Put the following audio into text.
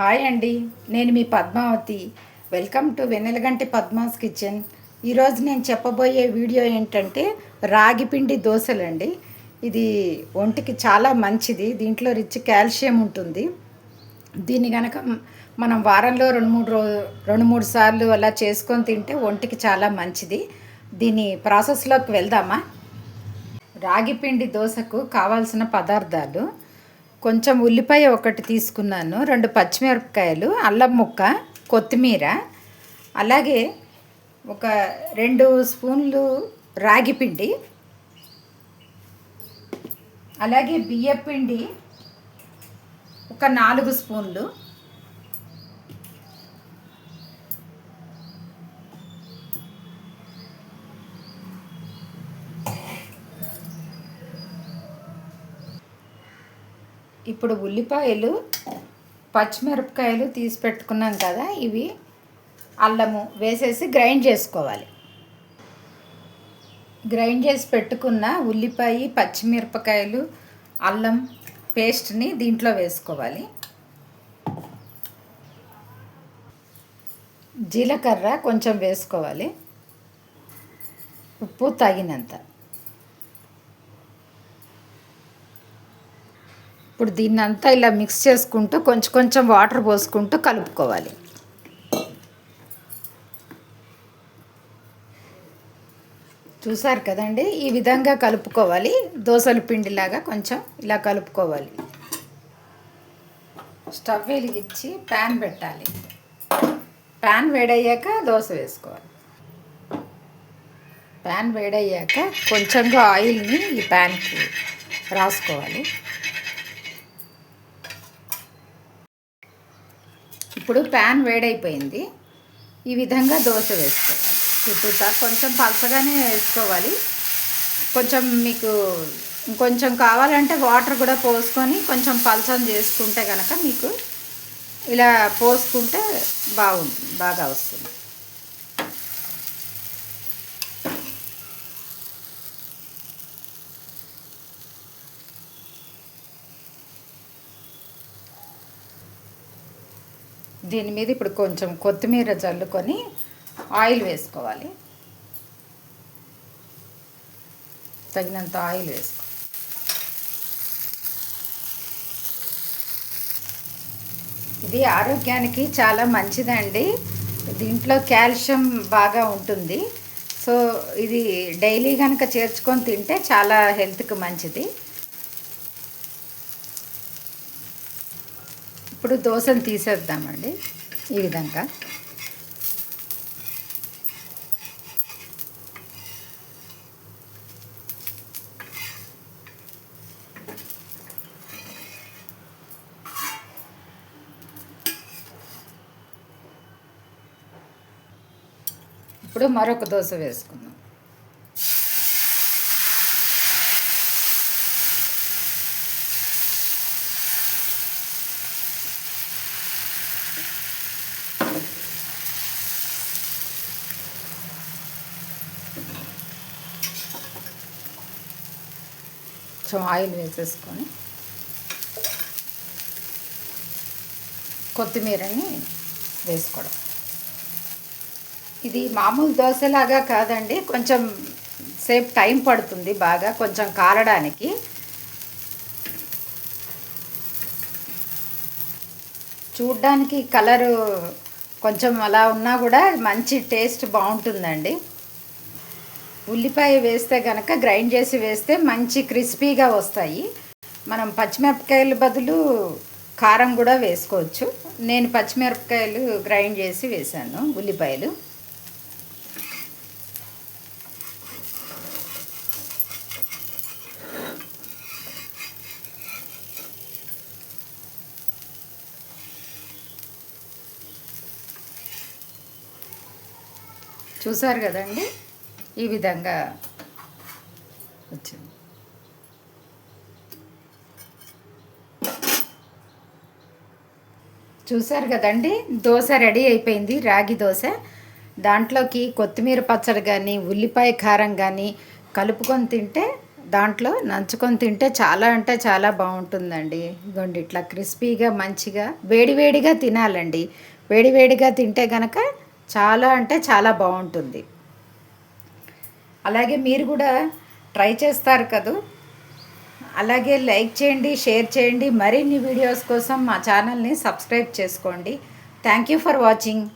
Hi అండి నేను మీ Padmavathi. Welcome to Vennelaganti Padma's kitchen. ఈరోజు నేను చెప్పబోయే వీడియో ఏంటంటే రాగి పిండి దోశలండి. ఇది ఒంటికి చాలా మంచిది దీంట్లో రిచ్ కాల్షియం ఉంటుంది. దీన్ని కనుక మనం వారంలో రెండు మూడు రో రెండు మూడు సార్లు అలా చేసుకొని తింటే ఒంటికి చాలా మంచిది. దీని ప్రాసెస్లోకి వెళ్దామా? రాగి పిండి దోశకు కావాల్సిన పదార్థాలు కొంచెం ఉల్లిపాయ ఒకటి తీసుకున్నాను. రెండు పచ్చిమిరపకాయలు అల్లం ముక్క కొత్తిమీర అలాగే ఒక రెండు స్పూన్లు రాగి పిండి అలాగే బియ్యపిండి ఒక నాలుగు స్పూన్లు ఇప్పుడు ఉల్లిపాయలు పచ్చిమిరపకాయలు తీసి పెట్టుకున్నాం కదా ఇవి అల్లము వేసేసి గ్రైండ్ చేసుకోవాలి. గ్రైండ్ చేసి పెట్టుకున్న ఉల్లిపాయ పచ్చిమిరపకాయలు అల్లం పేస్ట్ని దీంట్లో వేసుకోవాలి. జీలకర్ర కొంచెం వేసుకోవాలి. ఉప్పు తగినంత. ఇప్పుడు దీన్ని అంతా ఇలా మిక్స్ చేసుకుంటూ కొంచెం కొంచెం వాటర్ పోసుకుంటూ కలుపుకోవాలి. చూసారు కదండి? ఈ విధంగా కలుపుకోవాలి. దోశల పిండిలాగా కొంచెం ఇలా కలుపుకోవాలి. స్టవ్ వెలిగించి ప్యాన్ పెట్టాలి. ప్యాన్ వేడయ్యాక దోశ వేసుకోవాలి. ప్యాన్ వేడయ్యాక కొంచెంగా ఆయిల్ని ఈ ప్యాన్కి రాసుకోవాలి. ఇప్పుడు ప్యాన్ వేడైపోయింది. ఈ విధంగా దోశ వేసుకోవాలి. చుట్టూతా కొంచెం పలసగానే వేసుకోవాలి. కొంచెం మీకు ఇంకొంచెం కావాలంటే వాటర్ కూడా పోసుకొని కొంచెం పలసం చేసుకుంటే కనుక మీకు ఇలా పోసుకుంటే బాగుంటుంది బాగా వస్తుంది. దీని మీద ఇప్పుడు కొంచెం కొత్తిమీర చల్లుకొని ఆయిల్ వేసుకోవాలి. తగినంత ఆయిల్ వేసుకో. ఇది ఆరోగ్యానికి చాలా మంచిదండి. దీంట్లో కాల్షియం బాగా ఉంటుంది. సో ఇది డైలీ కనుక చేర్చుకొని తింటే చాలా హెల్త్కి మంచిది. ఇప్పుడు దోశను తీసేద్దామండి. ఈ విధంగా. ఇప్పుడు మరొక దోశ వేసుకుందాం. కొంచెం ఆయిల్ వేసేసుకొని కొత్తిమీరని వేసుకోవడం. ఇది మామూలు దోశలాగా కాదండి కొంచెం సేపు టైం పడుతుంది బాగా కొంచెం కారడానికి. చూడ్డానికి కలరు కొంచెం అలా ఉన్నా కూడా మంచి టేస్ట్ బాగుంటుందండి. ఉల్లిపాయ వేస్తే కనుక గ్రైండ్ చేసి వేస్తే మంచి క్రిస్పీగా వస్తాయి. మనం పచ్చిమిరపకాయల బదులు కారం కూడా వేసుకోవచ్చు. నేను పచ్చిమిరపకాయలు గ్రైండ్ చేసి వేసాను ఉల్లిపాయలు. చూసారు కదండి? ఈ విధంగా వచ్చింది. చూసారు కదండి? దోశ రెడీ అయిపోయింది రాగి దోశ. దాంట్లోకి కొత్తిమీర పచ్చడి కానీ ఉల్లిపాయ కారం కానీ కలుపుకొని తింటే దాంట్లో నంచుకొని తింటే చాలా అంటే చాలా బాగుంటుందండి. ఇదిగోండి ఇట్లా క్రిస్పీగా మంచిగా వేడివేడిగా తినాలండి. వేడివేడిగా తింటే కనుక చాలా అంటే చాలా బాగుంటుంది. అలాగే మీరు కూడా ట్రై చేస్తారు కదూ. అలాగే లైక్ చేయండి షేర్ చేయండి. మరిన్ని వీడియోస్ కోసం మా ఛానల్ని సబ్స్క్రైబ్ చేసుకోండి. Thank you for watching.